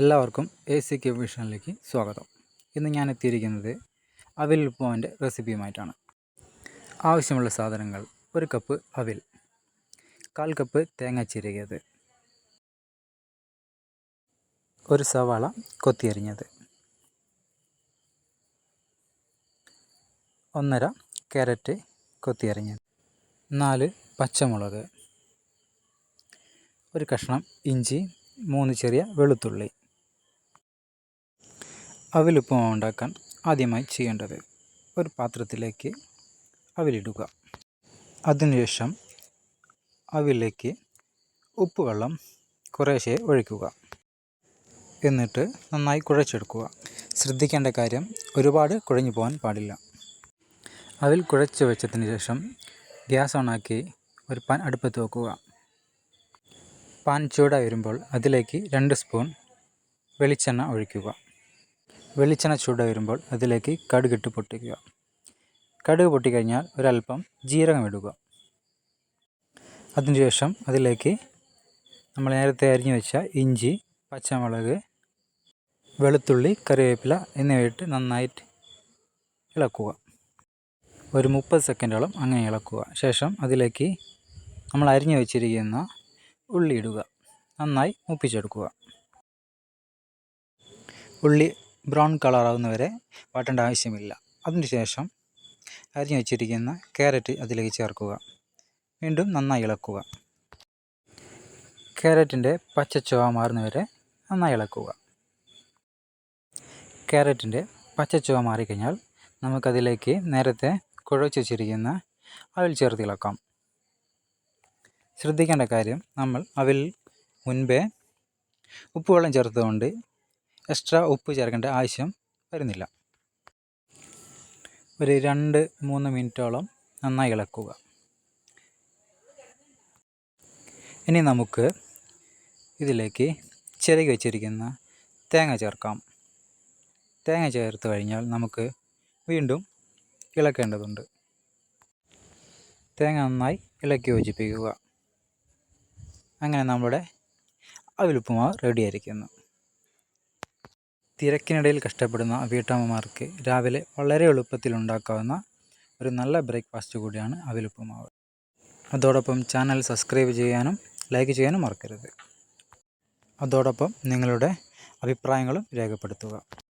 എല്ലാവർക്കും A C K വിഷനിലേക്ക് സ്വാഗതം. ഇന്ന് ഞാൻ എത്തിയിരിക്കുന്നത് അവിൽ ഉപ്പുമാന്റെ റെസിപ്പിയുമായിട്ടാണ്. ആവശ്യമുള്ള സാധനങ്ങൾ ഒരു കപ്പ് അവിൽ കാൽ കപ്പ് തേങ്ങ ചിരകിയത് ഒരു സവാള കൊത്തിയരിഞ്ഞത് ഒന്നര ക്യാരറ്റ് കൊത്തിയരിഞ്ഞത് നാല് പച്ചമുളക് ഒരു കഷ്ണം ഇഞ്ചി മൂന്ന് ചെറിയ വെളുത്തുള്ളി അവിലുപ്പുമാവ് ഉണ്ടാക്കാൻ ആദ്യമായി ചെയ്യേണ്ടത് ഒരു പാത്രത്തിലേക്ക് അവിലിടുക. അതിനുശേഷം അവിലേക്ക് ഉപ്പുവെള്ളം കുറേശ്ശേ ഒഴിക്കുക. എന്നിട്ട് നന്നായി കുഴച്ചെടുക്കുക. ശ്രദ്ധിക്കേണ്ട കാര്യം ഒരുപാട് കുഴഞ്ഞു പോകാൻ പാടില്ല. അവിൽ കുഴച്ച് വെച്ചതിന് ശേഷം ഗ്യാസ് ഓണാക്കി ഒരു പാൻ അടുപ്പത്ത് വെക്കുക. പാൻ ചൂടായി വരുമ്പോൾ അതിലേക്ക് രണ്ട് സ്പൂൺ വെളിച്ചെണ്ണ ഒഴിക്കുക. വെളിച്ചെണ്ണ ചൂട് വരുമ്പോൾ അതിലേക്ക് കടുകിട്ട് പൊട്ടിക്കുക. കടുക് പൊട്ടിക്കഴിഞ്ഞാൽ ഒരല്പം ജീരകം ഇടുക. അതിനുശേഷം അതിലേക്ക് നമ്മൾ നേരത്തെ അരിഞ്ഞു വെച്ച ഇഞ്ചി പച്ചമുളക് വെളുത്തുള്ളി കറിവേപ്പില എന്നിവയിട്ട് നന്നായിട്ട് ഇളക്കുക. ഒരു മുപ്പത് സെക്കൻഡോളം അങ്ങനെ ഇളക്കുക. ശേഷം അതിലേക്ക് നമ്മൾ അരിഞ്ഞു വെച്ചിരിക്കുന്ന ഉള്ളി ഇടുക. നന്നായി മുപ്പിച്ചെടുക്കുക. ഉള്ളി ബ്രൗൺ കളറാകുന്നവരെ വാട്ടേണ്ട ആവശ്യമില്ല. അതിനുശേഷം അരിഞ്ഞു വെച്ചിരിക്കുന്ന ക്യാരറ്റ് അതിലേക്ക് ചേർക്കുക. വീണ്ടും നന്നായി ഇളക്കുക. ക്യാരറ്റിന്റെ പച്ചച്ചുവ മാറുന്നവരെ നന്നായി ഇളക്കുക. ക്യാരറ്റിന്റെ പച്ചച്ചുവ മാറിക്കഴിഞ്ഞാൽ നമുക്കതിലേക്ക് നേരത്തെ കുഴച്ച് വെച്ചിരിക്കുന്ന അവിൽ ചേർത്ത് ഇളക്കാം. ശ്രദ്ധിക്കേണ്ട കാര്യം നമ്മൾ അവിൽ മുൻപേ ഉപ്പുവെള്ളം ചേർത്തുകൊണ്ട് എക്സ്ട്രാ ഉപ്പ് ചേർക്കേണ്ട ആവശ്യം വരുന്നില്ല. ഒരു രണ്ട് മൂന്ന് മിനിറ്റോളം നന്നായി ഇളക്കുക. ഇനി നമുക്ക് ഇതിലേക്ക് ചിരകി വെച്ചിരിക്കുന്ന തേങ്ങ ചേർക്കാം. തേങ്ങ ചേർത്ത് കഴിഞ്ഞാൽ നമുക്ക് വീണ്ടും ഇളക്കേണ്ടതുണ്ട്. തേങ്ങ നന്നായി ഇളക്കി യോജിപ്പിക്കുക. അങ്ങനെ നമ്മുടെ അവിലുപ്പുമാവ് റെഡിയായിരിക്കുന്നു തിരക്കിനിടയിൽ കഷ്ടപ്പെടുന്ന വീട്ടമ്മമാർക്ക് രാവിലെ വളരെ എളുപ്പത്തിൽ ഉണ്ടാക്കാവുന്ന ഒരു നല്ല ബ്രേക്ക്ഫാസ്റ്റ് കൂടിയാണ് അവിലുപ്പുമാവ്. അതോടൊപ്പം ചാനൽ സബ്സ്ക്രൈബ് ചെയ്യാനും ലൈക്ക് ചെയ്യാനും മറക്കരുത്. അതോടൊപ്പം നിങ്ങളുടെ അഭിപ്രായങ്ങളും രേഖപ്പെടുത്തുക.